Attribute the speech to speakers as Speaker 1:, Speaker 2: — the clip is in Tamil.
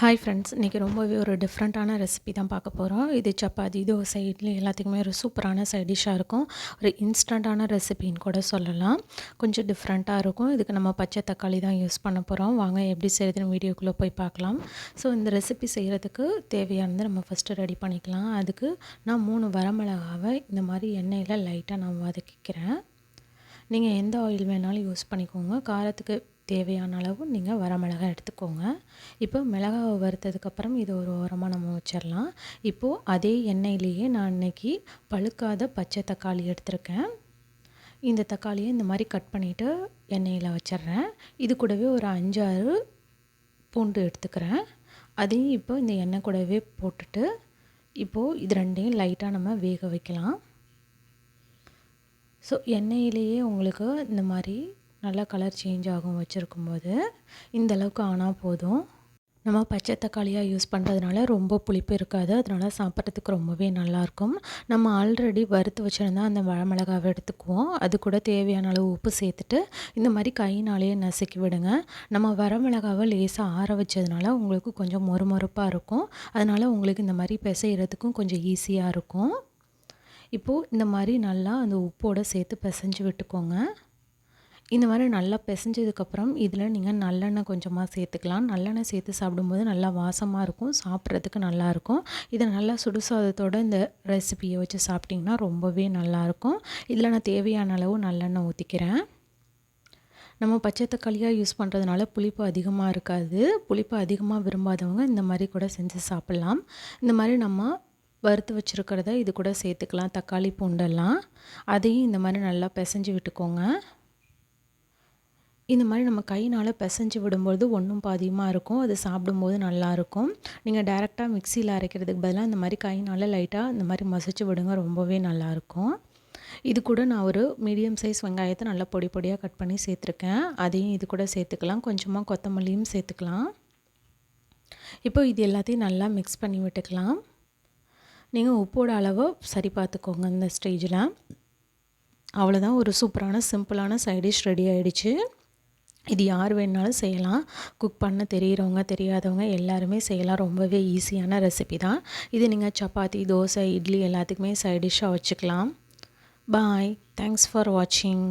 Speaker 1: ஹாய் ஃப்ரெண்ட்ஸ் இன்றைக்கி ரொம்பவே ஒரு டிஃப்ரெண்ட்டான ரெசிபி தான் பார்க்க போகிறோம் இது சப்பாத்தி தோசை இட்லி எல்லாத்துக்குமே ஒரு சூப்பரான சைட் டிஷ்ஷாக இருக்கும். ஒரு இன்ஸ்டண்ட்டான ரெசிபின்னு கூட சொல்லலாம். கொஞ்சம் டிஃப்ரெண்ட்டாக இருக்கும். இதுக்கு நம்ம பச்சை தக்காளி தான் யூஸ் பண்ண போகிறோம் வாங்க எப்படி செய்கிறதுன்னு வீடியோக்குள்ளே போய் பார்க்கலாம். ஸோ இந்த ரெசிபி செய்கிறதுக்கு தேவையானது நம்ம ஃபஸ்ட்டு ரெடி பண்ணிக்கலாம். அதுக்கு நான் மூணு வரமிளகாவை இந்த மாதிரி எண்ணெயில் லைட்டாக நான் வதக்கிக்கிறேன். நீங்கள் எந்த ஆயில் வேணாலும் யூஸ் பண்ணிக்கோங்க. காரத்துக்கு தேவையான அளவு நீங்கள் வரமிளகாய் எடுத்துக்கோங்க. இப்போ மிளகாவை வறுத்ததுக்கப்புறம் இது ஒரு ஓரமாக நம்ம வச்சிடலாம் இப்போது அதே எண்ணெயிலேயே நான் இன்றைக்கி பழுக்காத பச்சை தக்காளி எடுத்திருக்கேன். இந்த தக்காளியை இந்த மாதிரி கட் பண்ணிவிட்டு எண்ணெயில் வச்சிட்றேன் இது கூடவே ஒரு அஞ்சாறு பூண்டு எடுத்துக்கிறேன். அதையும் இப்போ இந்த எண்ணெய் கூடவே போட்டுட்டு இப்போது இது ரெண்டையும் லைட்டாக நம்ம வேக வைக்கலாம். ஸோ எண்ணெயிலேயே உங்களுக்கு இந்த மாதிரி நல்லா கலர் சேஞ்ச் ஆகும் வச்சுருக்கும்போது இந்த அளவுக்கு ஆனால் போதும். நம்ம பச்சை தக்காளியாக யூஸ் பண்ணுறதுனால ரொம்ப புளிப்பு இருக்காது. அதனால் சாப்பிட்றதுக்கு ரொம்பவே நல்லாயிருக்கும். நம்ம ஆல்ரெடி வறுத்து வச்சுருந்தா அந்த மிளகாவை எடுத்துக்குவோம். அது கூட தேவையான அளவு உப்பு சேர்த்துட்டு இந்த மாதிரி கையினாலேயே நசுக்கி விடுங்க. நம்ம வரமிளகாவை லேசாக ஆற வச்சதுனால உங்களுக்கு கொஞ்சம் மொறுமொறுப்பாக இருக்கும். அதனால் உங்களுக்கு இந்த மாதிரி பிசைகிறதுக்கும் கொஞ்சம் ஈஸியாக இருக்கும். இப்போது இந்த மாதிரி நல்லா அந்த உப்போடு சேர்த்து பிசைஞ்சு விட்டுக்கோங்க. இந்த மாதிரி நல்லா பிசைஞ்சதுக்கப்புறம் இதில் நீங்கள் நல்லெண்ணெய் கொஞ்சமாக சேர்த்துக்கலாம். நல்லெண்ணெய் சேர்த்து சாப்பிடும்போது நல்லா வாசமாக இருக்கும். சாப்பிட்றதுக்கு நல்லாயிருக்கும் இதை நல்லா சுடுசாதத்தோடு இந்த ரெசிபியை வச்சு சாப்பிட்டிங்கன்னா ரொம்பவே நல்லாயிருக்கும் இதில் நான் தேவையான அளவு நல்லெண்ணெய் ஊற்றிக்கிறேன் நம்ம பச்சை தக்காளியாக யூஸ் பண்ணுறதுனால புளிப்பு அதிகமாக இருக்காது. புளிப்பு அதிகமாக விரும்பாதவங்க இந்த மாதிரி கூட செஞ்சு சாப்பிட்லாம். இந்த மாதிரி நம்ம வறுத்து வச்சுருக்கிறத இது கூட சேர்த்துக்கலாம். தக்காளி பூண்டெல்லாம். அதையும் இந்த மாதிரி நல்லா பிசைஞ்சு விட்டுக்கோங்க. இந்த மாதிரி நம்ம கையினால் பிசைஞ்சு விடும்போது ஒன்றும் பாதியமாக இருக்கும். அது சாப்பிடும்போது நல்லாயிருக்கும் நீங்கள் டேரெக்டாக மிக்சியில் அரைக்கிறதுக்கு பதிலாக இந்த மாதிரி கையினால் லைட்டாக இந்த மாதிரி மசிச்சு விடுங்க ரொம்பவே நல்லாயிருக்கும் இது கூட நான் ஒரு மீடியம் சைஸ் வெங்காயத்தை நல்லா பொடி பொடியாக கட் பண்ணி சேர்த்துருக்கேன். அதையும் இது கூட சேர்த்துக்கலாம். கொஞ்சமாக கொத்தமல்லியும் சேர்த்துக்கலாம். இப்போ இது எல்லாத்தையும் நல்லா மிக்ஸ் பண்ணி விட்டுக்கலாம். நீங்கள் உப்போட அளவை சரி பார்த்துக்கோங்க இந்த ஸ்டேஜில் அவ்வளோதான் ஒரு சூப்பரான சிம்பிளான சைடிஷ் ரெடி ஆகிடுச்சு இது யார் வேணாலும் செய்யலாம். குக் பண்ண தெரிகிறவங்க தெரியாதவங்க எல்லாருமே செய்யலாம். ரொம்பவே ஈஸியான ரெசிபி தான். இது நீங்கள் சப்பாத்தி தோசை இட்லி எல்லாத்துக்குமே சைட் டிஷ்ஷாக வச்சுக்கலாம். பாய் தேங்க்ஸ் ஃபார் வாட்சிங்